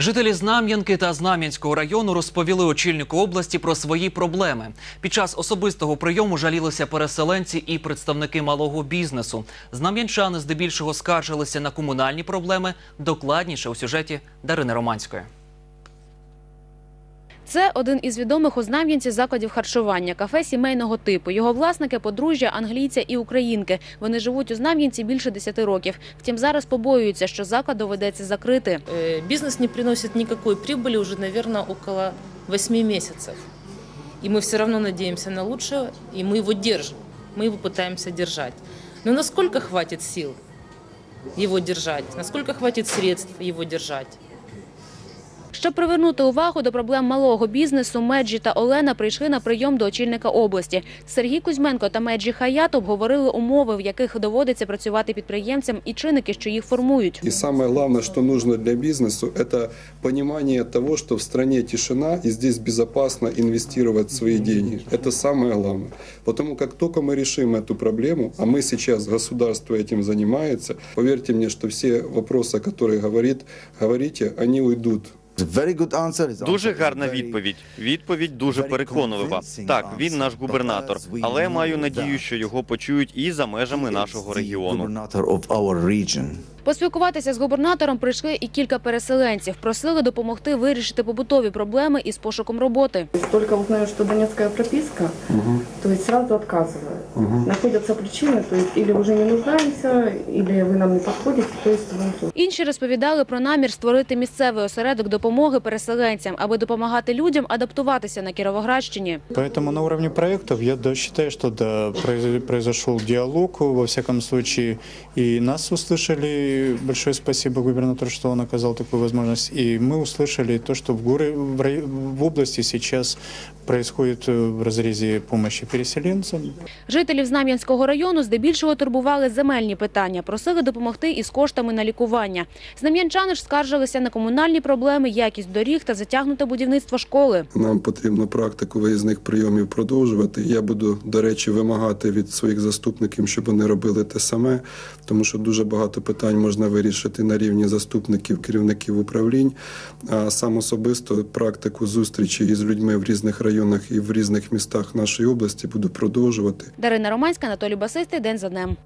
Жителі Знам'янки та Знам'янського району розповіли очільнику області про свої проблеми. Під час особистого прийому жалілися переселенці і представники малого бізнесу. Знам'янчани здебільшого скаржилися на комунальні проблеми. Докладніше у сюжеті Дарини Романської. Це один із відомих у Знам'янці закладів харчування, кафе сімейного типу. Його власники подружжя англійця і українки. Вони живуть у Знам'янці більше 10 років. Втім, зараз побоюються, що заклад доведеться закрити. Э, Бизнес не приносит никакой прибыли уже, наверное, около 8 месяцев. И мы все равно надеемся на лучшее, и мы его держим. Мы его пытаемся держать. Но насколько хватит сил его держать? Насколько хватит средств его держать? Щоб привернути увагу до проблем малого бізнесу, Меджі та Олена прийшли на прийом до очільника області. Сергій Кузьменко та Меджі Хаят обговорили умови, в яких доводиться працювати підприємцям, і чинники, що їх формують. И самое главное, что нужно для бизнеса, это понимание того, что в стране тишина и здесь безопасно инвестировать свои деньги. Это самое главное. Потому как только мы решим эту проблему, а мы сейчас, государство этим занимается, поверьте мне, что все вопросы, которые говорит, говорите, они уйдут. Дуже гарна відповідь. Відповідь дуже переконлива. Так, він наш губернатор, але маю надію, що його почують і за межами нашого регіону. Поспілкуватися з губернатором прийшли і кілька переселенців. Просили допомогти вирішити побутові проблеми із пошуком роботи. Только узнаю, что донецкая прописка, то есть сразу отказываю. Находятся причины, то есть или уже не нуждаемся, или вы нам не подходите, то есть вот Інші розповідали про намір створити місцевий осередок допомоги переселенцям, аби допомагати людям адаптуватися на Кіровоградщині. Поэтому на уровне проектов я да, считаю, что да, произ- произошел диалог, во всяком случае, и нас услышали. Большое спасибо губернатору, что он оказал такую возможность. И мы услышали то, что в, горе, в, рай- в области сейчас происходит э, в разрезе помощи переселенцам. Жителів Знам'янського району здебільшого турбували земельні питання, просили допомогти із коштами на лікування. Знам'янчани ж скаржилися на комунальні проблеми, якість доріг та затягнуте будівництво школи. Нам потрібно практику виїзних прийомів продовжувати. Я буду, до речі, вимагати від своїх заступників, щоб вони робили те саме, тому що дуже багато питань можна вирішити на рівні заступників, керівників управлінь. А сам особисто практику зустрічі із людьми в різних районах і в різних містах нашої області буду продовжувати. Дарина Романська, Анатолій Басистий, День за днем.